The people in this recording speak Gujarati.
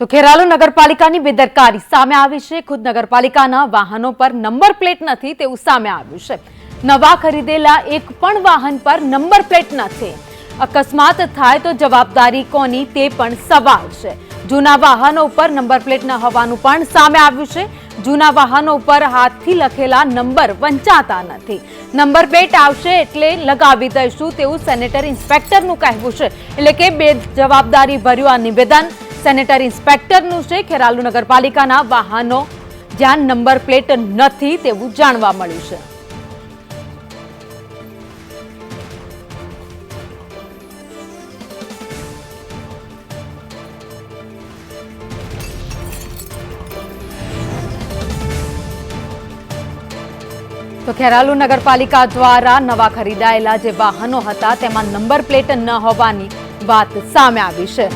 તો ખેરાલુ નગરપાલિકાની બેદરકારી સામે આવી છે. ખુદ નગરપાલિકાના વાહનો પર નંબર પ્લેટ નથી તેવું સામે આવ્યું છે. નવા ખરીદેલા એક પણ વાહન પર નંબર પ્લેટ નથી. અકસ્માત થાય તો જવાબદારી કોની તે પણ સવાલ છે. જૂના વાહનો ઉપર નંબર પ્લેટ ન હોવાનું પણ સામે આવ્યું છે. જૂના વાહનો ઉપર હાથથી લખેલા નંબર વંચાતા નથી. નંબર પ્લેટ આવશે એટલે લગાવી દઈશું તેવું સેનેટરી ઇન્સ્પેક્ટરનું કહેવું છે. એટલે કે બે જવાબદારી ભર્યું આ નિવેદન. સેનેટરી ઇન્સ્પેક્ટરનું છે ખેરાલુ નગરપાલિકાના વાહનો. જ્યાં નંબર પ્લેટ નથી તેવું જાણવા મળ્યું છે. તો ખેરાલુ નગરપાલિકા દ્વારા નવા ખરીદાયેલા જે વાહનો હતા, તેમાં નંબર પ્લેટ ન હોવાની વાત સામે આવી છે.